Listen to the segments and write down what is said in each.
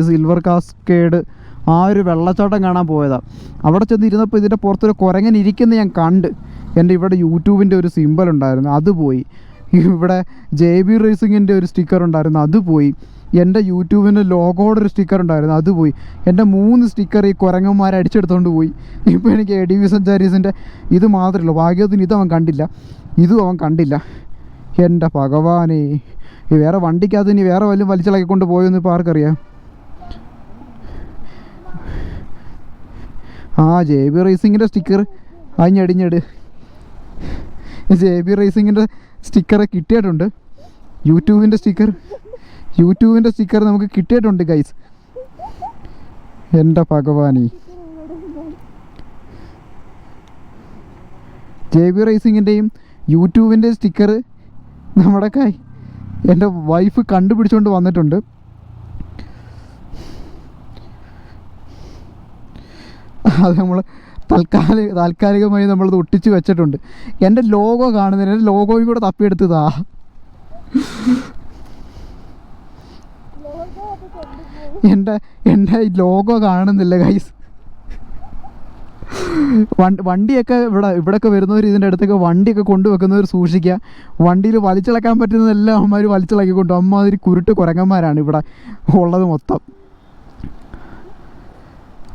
Silver cascade ആ ഒരു വെള്ളച്ചാട്ടം കാണാൻ പോയതാണ് അവിടെ ചെന്ന് ഇരുന്നപ്പോൾ ഇതിന്റെ പുറത്തൊരു കുരങ്ങൻ ഇരിക്കുന്ന ഞാൻ കണ്ട്. എന്റെ ഇവിടെ യൂട്യൂബിന്റെ ഒരു സിമ്പൽ ഉണ്ടായിരുന്നു അത് പോയി. ഇവിടെ ജെ ബി റേസിങ്ങിന്റെ ഒരു സ്റ്റിക്കർ ഉണ്ടായിരുന്നു അത് പോയി. എന്റെ യൂട്യൂബിന്റെ ലോഗോയുടെ ഒരു സ്റ്റിക്കർ ഉണ്ടായിരുന്നു അത് പോയി. എന്റെ മൂന്ന് സ്റ്റിക്കർ ഈ കുരങ്ങന്മാർ അടിച്ചെടുത്തോണ്ട് പോയി. ഇപ്പോൾ എനിക്ക് എ ഡി വി സഞ്ചാരീസിന്റെ ഇത് മാത്രമേ ഭാഗ്യത്തിന് ഇത് അവൻ കണ്ടില്ല. ഇതും അവൻ കണ്ടില്ല. എന്റെ ഭഗവാനേ വേറെ വണ്ടിക്കകത്ത് ഇനി വേറെ വല്ലതും വലിച്ചിളക്കിക്കൊണ്ട് പോയെന്ന് ഇപ്പോൾ ആർക്കറിയാം? ആ ജെ ബി റേസിങ്ങിന്റെ സ്റ്റിക്കർ അഞ്ഞടിഞ്ഞട് ജെ ബി റേസിങ്ങിന്റെ സ്റ്റിക്കർ കിട്ടിയിട്ടുണ്ട്. യൂട്യൂബിന്റെ സ്റ്റിക്കർ യൂട്യൂബിന്റെ സ്റ്റിക്കർ നമുക്ക് കിട്ടിയിട്ടുണ്ട് ഗൈസ് എന്റെ ഭഗവാനി. ജെ ബി റേസിങ്ങിന്റെയും യൂട്യൂബിന്റെ സ്റ്റിക്കർ നമ്മുടെ കൈ എന്റെ വൈഫ് കണ്ടുപിടിച്ചുകൊണ്ട് വന്നിട്ടുണ്ട്. അത് നമ്മൾ തൽക്കാലിക താൽക്കാലികമായി നമ്മളത് ഒട്ടിച്ച് വെച്ചിട്ടുണ്ട്. എന്റെ ലോഗോ കാണുന്നതിന് എന്റെ ലോഗോയും കൂടെ തപ്പിയെടുത്തതാ. എന്റെ എന്റെ ലോഗോ കാണുന്നില്ല ഗൈസ് വണ്ടി വണ്ടിയൊക്കെ ഇവിടെ ഇവിടെയൊക്കെ വരുന്നവർ ഇതിന്റെ അടുത്തൊക്കെ വണ്ടിയൊക്കെ കൊണ്ടുവെക്കുന്നവർ സൂക്ഷിക്കുക. വണ്ടിയിൽ വലിച്ചിളക്കാൻ പറ്റുന്നതെല്ലാം അമ്മമാർ വലിച്ചിളക്കി കൊണ്ടു അമ്മാതിരി കുരുട്ട് കുരങ്ങന്മാരാണ് ഇവിടെ ഉള്ളത് മൊത്തം.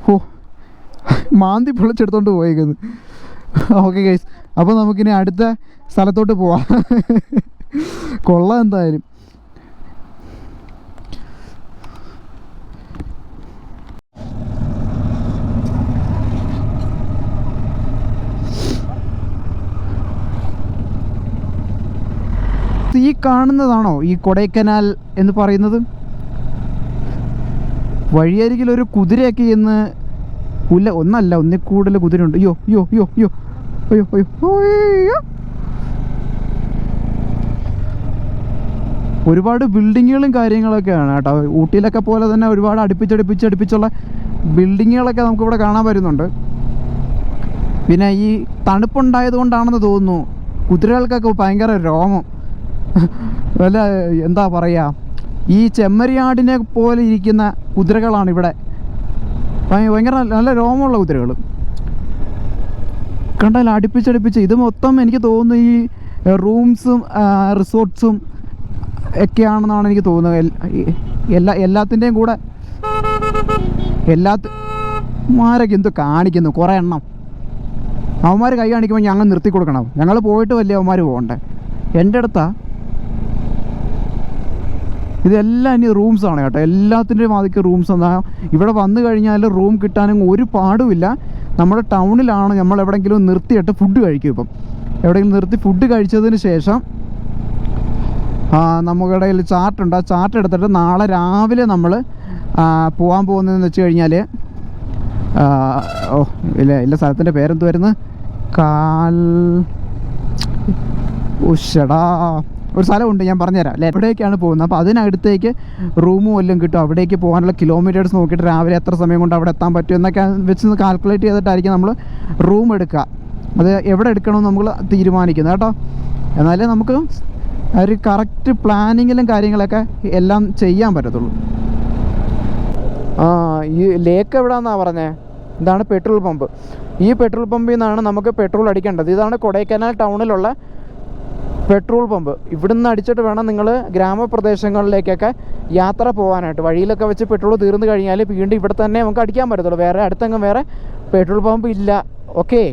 ഓ മാന്തി പൊളിച്ചെടുത്തോണ്ട് പോയേക്കുന്നത് ഓക്കെ ഗൈസ് അപ്പോൾ നമുക്കിനി അടുത്ത സ്ഥലത്തോട്ട് പോവാം. കൊള്ളാം എന്തായാലും. ഈ കാണുന്നതാണോ ഈ കൊടൈക്കനാൽ എന്ന് പറയുന്നത്? വഴിയരികിൽ ഒരു കുതിരയൊക്കെ ഇന്ന് ഉല്ല ഒന്നല്ല ഒന്നിൽ കൂടുതൽ കുതിരയുണ്ട്. അയ്യോ അയ്യോ അയ്യോ അയ്യോ അയ്യോ അയ്യോ അയ്യോ. ഒരുപാട് ബിൽഡിങ്ങുകളും കാര്യങ്ങളൊക്കെയാണ് കേട്ടോ. ഊട്ടിയിലൊക്കെ പോലെ തന്നെ ഒരുപാട് അടുപ്പിച്ചടുപ്പിച്ച് അടുപ്പിച്ചുള്ള ബിൽഡിങ്ങുകളൊക്കെ നമുക്കിവിടെ കാണാൻ വരുന്നുണ്ട് പിന്നെ ഈ തണുപ്പുണ്ടായത് കൊണ്ടാണെന്ന് തോന്നുന്നു കുതിരകൾക്കൊക്കെ ഭയങ്കര രോമം. വല്ല എന്താ പറയുക ഈ ചെമ്മരിയാടിനെ പോലെ ഇരിക്കുന്ന കുതിരകളാണ് ഇവിടെ ഭയങ്കര നല്ല രോമമുള്ള കുതിരകൾ കണ്ടാൽ അടുപ്പിച്ചടുപ്പിച്ച് ഇത് മൊത്തം എനിക്ക് തോന്നുന്നു ഈ റൂംസും റിസോർട്ട്സും ഒക്കെയാണെന്നാണ് എനിക്ക് തോന്നുന്നത്. എല്ലാ എല്ലാത്തിന്റെയും കൂടെ എല്ലാത്ത മാരൊക്കെ എന്തോ കാണിക്കുന്നു? കുറേ എണ്ണം. അവന്മാർ കൈ കാണിക്കുമ്പോൾ ഞങ്ങൾ നിർത്തി കൊടുക്കണം. ഞങ്ങൾ പോയിട്ട് വലിയ അവന്മാർ പോകണ്ടേ. എന്റെ അടുത്താ ഇതെല്ലാം ഇനി റൂംസ് ആണ് കേട്ടോ. എല്ലാത്തിന്റെയും ആദ്യം റൂംസ് എന്താ? ഇവിടെ വന്നു കഴിഞ്ഞാൽ റൂം കിട്ടാനും ഒരു പാടുമില്ല. നമ്മുടെ ടൗണിലാണ് നമ്മൾ എവിടെയെങ്കിലും നിർത്തിയിട്ട് ഫുഡ് കഴിക്കും ഇപ്പം. എവിടെയെങ്കിലും നിർത്തി ഫുഡ് കഴിച്ചതിന് ശേഷം നമ്മുടെ കയ്യിൽ ചാർട്ടുണ്ട് ആ ചാർട്ട് എടുത്തിട്ട് നാളെ രാവിലെ നമ്മൾ പോകാൻ പോകുന്നതെന്ന് വെച്ച് കഴിഞ്ഞാൽ ഓ ഇല്ല ഇല്ല സ്ഥലത്തിന്റെ പേരെന്തുവായിരുന്നു? കാൽ ഉഷടാ ഒരു സ്ഥലമുണ്ട് ഞാൻ പറഞ്ഞുതരാം. അല്ലേ? എവിടേക്കാണ് പോകുന്നത്? അപ്പോൾ അതിനടുത്തേക്ക് റൂമും എല്ലാം കിട്ടും. അവിടേക്ക് പോകാനുള്ള കിലോമീറ്റേഴ്സ് നോക്കിയിട്ട് രാവിലെ എത്ര സമയം കൊണ്ട് അവിടെ എത്താൻ പറ്റും എന്നൊക്കെ വെച്ച് കാൽക്കുലേറ്റ് ചെയ്തിട്ടായിരിക്കും നമ്മൾ റൂം എടുക്കുക. അത് എവിടെ എടുക്കണമെന്ന് നമ്മൾ തീരുമാനിക്കുന്നത് കേട്ടോ. എന്നാലേ നമുക്ക് ഒരു കറക്റ്റ് പ്ലാനിങ്ങിലും കാര്യങ്ങളൊക്കെ എല്ലാം ചെയ്യാൻ പറ്റത്തുള്ളൂ. ആ ഈ ലേക്ക് എവിടാന്നാണ് പറഞ്ഞേ? ഇതാണ് പെട്രോൾ പമ്പ് ഈ പെട്രോൾ പമ്പിൽ നിന്നാണ് നമുക്ക് പെട്രോൾ അടിക്കേണ്ടത്. ഇതാണ് കൊടൈക്കനാൽ ടൗണിലുള്ള പെട്രോൾ പമ്പ്. ഇവിടുന്ന് അടിച്ചിട്ട് വേണം നിങ്ങൾ ഗ്രാമപ്രദേശങ്ങളിലേക്കൊക്കെ യാത്ര പോകാനായിട്ട് വഴിയിലൊക്കെ വെച്ച് പെട്രോൾ തീർന്നു കഴിഞ്ഞാൽ വീണ്ടും ഇവിടെ തന്നെ നമുക്ക് അടിക്കാൻ പറ്റത്തുള്ളൂ. വേറെ അടുത്തെങ്ങും വേറെ പെട്രോൾ പമ്പ് ഇല്ല. ഓക്കെ?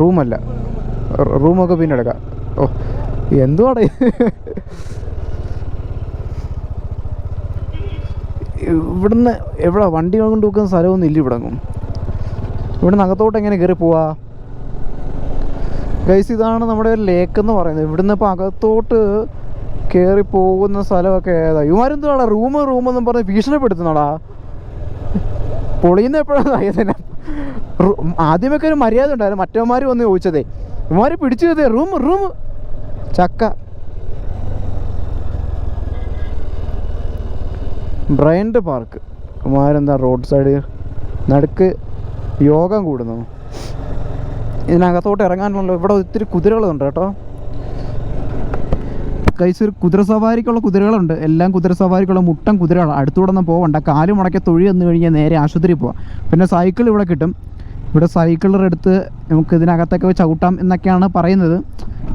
റൂമല്ല. റൂമൊക്കെ പിന്നെ എടുക്കാം. ഓ എന്തുവാടേ? ഇവിടുന്ന് എവിടെ? വണ്ടി കൊണ്ട് വെക്കുന്ന സ്ഥലമൊന്നും ഇല്ല ഇവിടെ ഇവിടുന്ന് അകത്തോട്ട് എങ്ങനെ കയറി പോവാ? ഗൈസ് ഇതാണ് നമ്മുടെ ഒരു ലേക്ക് എന്ന് പറയുന്നത്. ഇവിടുന്ന് ഇപ്പോൾ അകത്തോട്ട് കയറി പോകുന്ന സ്ഥലമൊക്കെ ഏതാ? ഇവന്മാരെന്തുവാടാ? റൂം റൂം എന്നും പറഞ്ഞ് ഭീഷണിപ്പെടുത്തുന്നടാ പൊളിയുന്ന എപ്പോഴാണ് ആദ്യമൊക്കെ ഒരു മര്യാദ ഉണ്ടായിരുന്നു. മറ്റവന്മാർ വന്ന് ചോദിച്ചതേ ഇവന്മാർ പിടിച്ചു ചെയ്തേ റൂം റൂം ചക്ക. ബ്രൈൻഡ് പാർക്ക്. കുമാരെന്താ റോഡ് സൈഡ് നടുക്ക് യോഗം കൂടുന്നു. ഇതിനകത്തോട്ട് ഇറങ്ങാനുള്ള ഇവിടെ ഒത്തിരി കുതിരകളുണ്ട് കേട്ടോ. കൈസ് ഒരു കുതിര സവാരിക്കുള്ള കുതിരകളുണ്ട്. എല്ലാം കുതിര സവാരിക്കുള്ള മുട്ടൻ കുതിരകളാണ്. അടുത്തൂടെ ഒന്നും പോകണ്ട കാൽ മുടക്കി തൊഴി വന്നു കഴിഞ്ഞാൽ നേരെ ആശുപത്രി പോവാം. പിന്നെ സൈക്കിൾ ഇവിടെ കിട്ടും. ഇവിടെ സൈക്കിളർ എടുത്ത് നമുക്ക് ഇതിനകത്തൊക്കെ ചവിട്ടാം എന്നൊക്കെയാണ് പറയുന്നത്.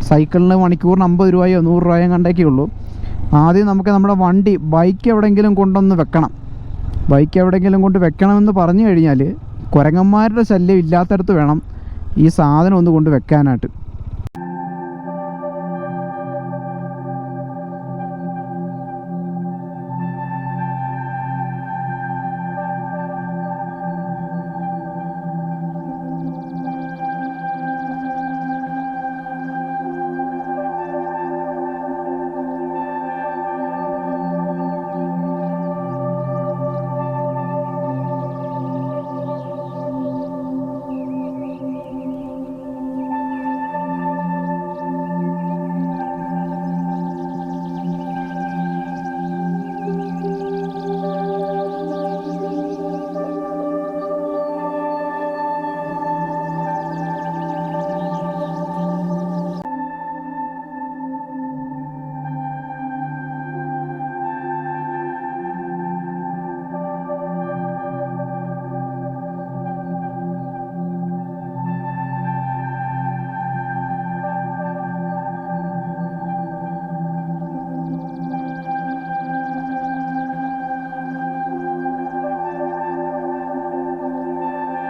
സൈക്കിളിന് മണിക്കൂറിന് അമ്പത് രൂപയോ നൂറ് രൂപയോ ഉള്ളൂ. ആദ്യം നമുക്ക് നമ്മുടെ വണ്ടി ബൈക്ക് എവിടെയെങ്കിലും കൊണ്ടൊന്ന് വെക്കണം. ബൈക്ക് എവിടെയെങ്കിലും കൊണ്ട് വെക്കണമെന്ന് പറഞ്ഞു കഴിഞ്ഞാൽ കുരങ്ങന്മാരുടെ ശല്യം ഇല്ലാത്തടത്ത് വേണം ഈ സാധനം ഒന്ന് കൊണ്ട് വെക്കാനായിട്ട്.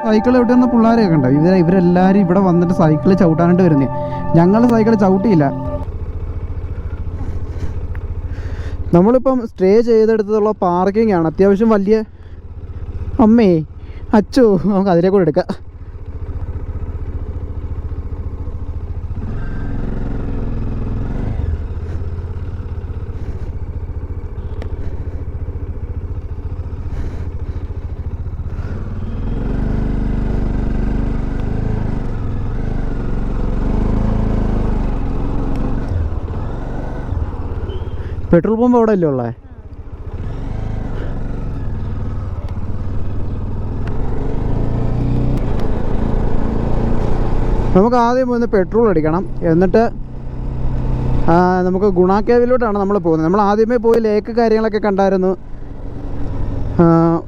സൈക്കിൾ എവിടെയുള്ള പിള്ളേരെയൊക്കെ ഉണ്ടോ ഇവർ ഇവരെല്ലാവരും ഇവിടെ വന്നിട്ട് സൈക്കിൾ ചവിട്ടാനായിട്ട് വരുന്നേ. ഞങ്ങൾ സൈക്കിൾ ചവിട്ടിയില്ല. നമ്മളിപ്പം സ്റ്റേ ചെയ്തെടുത്തുള്ള പാർക്കിംഗ് ആണ്. അത്യാവശ്യം വലിയ അമ്മേ അച്ചോ നമുക്ക് അതിലെ കൂടെ എടുക്കാം. പെട്രോൾ പമ്പ് അവിടെ അല്ലേ ഉള്ളത് നമുക്ക് ആദ്യം പോയി പെട്രോൾ അടിക്കണം. എന്നിട്ട് നമുക്ക് ഗുണ കേവിലോട്ടാണ് നമ്മൾ പോകുന്നത്. നമ്മൾ ആദ്യമേ പോയി ലേക്ക് കാര്യങ്ങളൊക്കെ കണ്ടായിരുന്നു.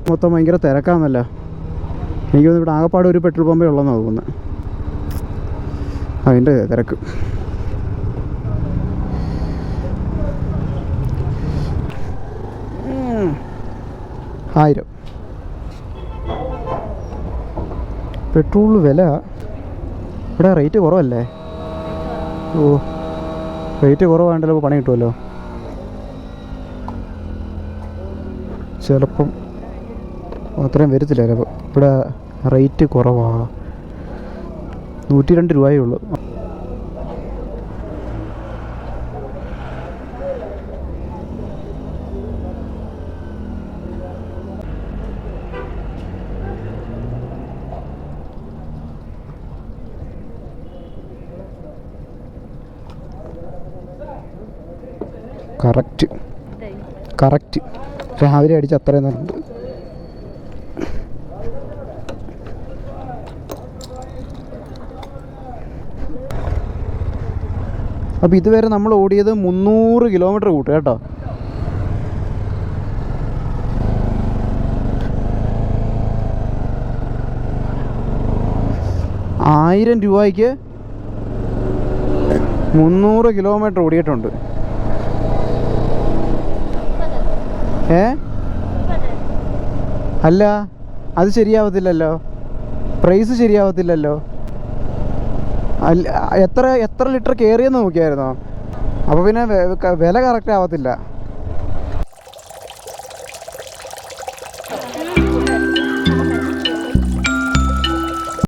മൊത്തം ഭയങ്കര തിരക്കാന്നല്ലോ എനിക്ക് തോന്നുന്നു ഇവിടെ ആകപ്പാട് ഒരു പെട്രോൾ പമ്പേ ഉള്ളതെന്ന് തോന്നുന്നു അതിന്റെ തിരക്ക്. ആയിരം. പെട്രോൾ വില ഇവിടെ റേറ്റ് കുറവല്ലേ? ഓ റേറ്റ് കുറവാണ്ടല്ലോ പണി കിട്ടുമല്ലോ ചിലപ്പം അത്രയും വരത്തില്ല ചിലപ്പോൾ ഇവിടെ റേറ്റ് കുറവാണ് നൂറ്റി രണ്ട് രൂപയേ ഉള്ളൂ. കറക്റ്റ്. കറക്റ്റ്. രാവിലെ അടിച്ച് അത്രയും നല്ലത്. അപ്പോൾ ഇതുവരെ നമ്മൾ ഓടിയത് മുന്നൂറ് കിലോമീറ്റർ കൂട്ടും കേട്ടോ. ആയിരം രൂപയ്ക്ക് മുന്നൂറ് കിലോമീറ്റർ ഓടിയിട്ടുണ്ട്. ഏ? അല്ല അത് ശരിയാവത്തില്ലല്ലോ. പ്രൈസ് ശരിയാവത്തില്ലല്ലോ. എത്ര എത്ര ലിറ്റർ കയറിയെന്ന് നോക്കിയായിരുന്നോ? അപ്പോൾ പിന്നെ വില കറക്റ്റ് ആവത്തില്ല.